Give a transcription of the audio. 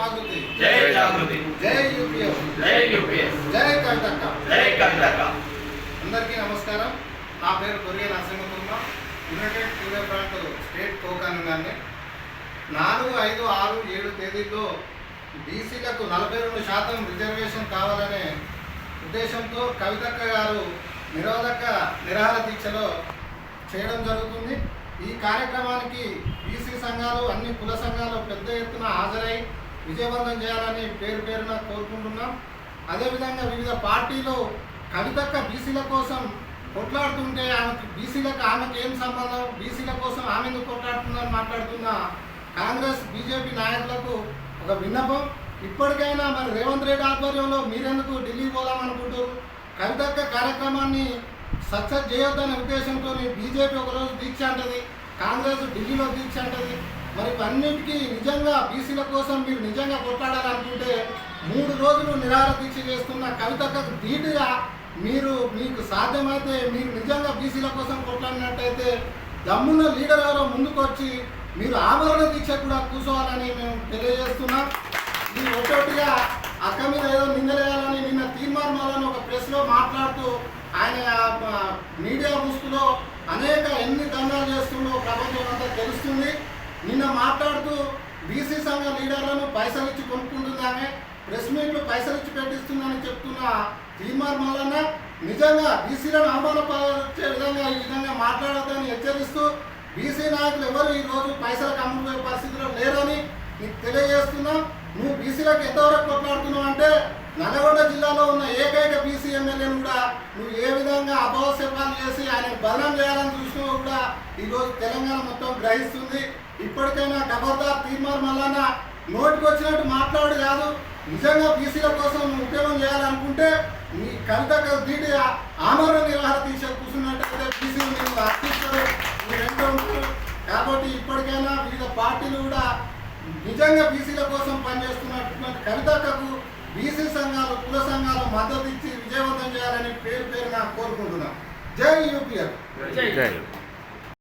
జాగృతి. జై జాగృతి. జై యూపీఎస్ జై యూపీఎస్ జై కవితక్క జై కవితక్క అందరికీ నమస్కారం. నా పేరు Koriya Narasimhakurma. United TV front state కోకానుగాన్ని నాలుగు ఐదు ఆరు ఏడు తేదీల్లో బీసీలకు నలభై రెండు శాతం రిజర్వేషన్ కావాలనే ఉద్దేశంతో కవితక్క గారు నిరోధక నిరాహార దీక్షలో చేయడం జరుగుతుంది. ఈ కార్యక్రమానికి బీసీ సంఘాలు అన్ని కుల సంఘాలు పెద్ద ఎత్తున హాజరై విజయవంతం చేయాలని పేరు పేరున కోరుకుంటున్నాం. అదేవిధంగా వివిధ పార్టీలు కవితక్క బీసీల కోసం కొట్లాడుతుంటే ఆమెకి బీసీలకు ఆమెకు ఏం సంబంధం? బీసీల కోసం ఆమె ఎందుకు కొట్లాడుతుందని మాట్లాడుతున్న కాంగ్రెస్ బీజేపీ నాయకులకు ఒక విన్నపం. ఇప్పటికైనా మరి రేవంత్ రెడ్డి ఆధ్వర్యంలో మీరెందుకు ఢిల్లీ పోదామనుకుంటారు కవితక్క కార్యక్రమాన్ని సక్సెస్ చేయొద్దనే ఉద్దేశంతో బీజేపీ ఒకరోజు దీక్ష అంటది కాంగ్రెస్ ఢిల్లీలో దీక్ష అంటది. మరి అన్నిటికీ నిజంగా బీసీల కోసం మీరు నిజంగా కొట్లాడాలనుకుంటే మూడు రోజులు నిరాహార దీక్ష చేస్తున్న కవితకు ధీటుగా మీరు మీకు సాధ్యమైతే మీరు నిజంగా బీసీల కోసం కొట్లాడినట్టయితే దమ్మున్న లీడర్ ఎవరో ముందుకొచ్చి మీరు ఆమరణ దీక్ష కూడా కూర్చోవాలని మేము తెలియజేస్తున్నాం. ఈ ఒక్కొక్కటిగా అక్క మీద ఏదో నిందలేయాలని నిన్న తీర్మానాలని ఒక ప్రెస్లో మాట్లాడుతూ ఆయన మీడియా ముసుగులో అనేక ఎన్ని దండాలు చేస్తుండో ప్రపంచం అంతా తెలుస్తుంది. నిన్న మాట్లాడుతూ బీసీ సంఘ లీడర్లను పైసలు ఇచ్చి కొనుక్కుంటుంది ప్రెస్ మీట్లు పైసలు ఇచ్చి పెట్టిస్తుందని చెప్తున్న తీర్మార్ మల్లన్న నిజంగా బీసీలను అవమానపరిచే విధంగా ఈ విధంగా మాట్లాడొద్దని హెచ్చరిస్తూ బీసీ నాయకులు ఎవరు ఈ రోజు పైసలకు అమ్ముకునే పరిస్థితిలో లేరని నీకు తెలియజేస్తున్నా. నువ్వు బీసీలకు ఎంతవరకు కొట్లాడుతున్నావు అంటే నల్గొండ జిల్లాలో ఉన్న ఏకైక బీసీ ఎమ్మెల్యేను కూడా నువ్వు ఏ విధంగా అపవశపాలు చేసి ఆయన బలం చేయాలి ఈరోజు తెలంగాణ మొత్తం గ్రహిస్తుంది. ఇప్పటికైనా ఖబర్దార్ తీర్మార్ మల్లన్న నోటికి వచ్చినట్టు మాట్లాడు కాదు. నిజంగా బీసీల కోసం ఉద్యమం చేయాలనుకుంటే మీ కవిత దీటి ఆమరణ నిర్వహణ తీసే కూర్చున్నట్టయితే బీసీలు మీరు అర్పిస్తారు ఉంటారు కాబట్టి ఇప్పటికైనా వివిధ పార్టీలు కూడా నిజంగా బీసీల కోసం పనిచేస్తున్నటువంటి కవితకు బీసీ సంఘాలు కుల సంఘాలు మద్దతు ఇచ్చి విజయవంతం చేయాలని పేరు పేరు నాకు కోరుకుంటున్నాను జై యూపీఎల్. జై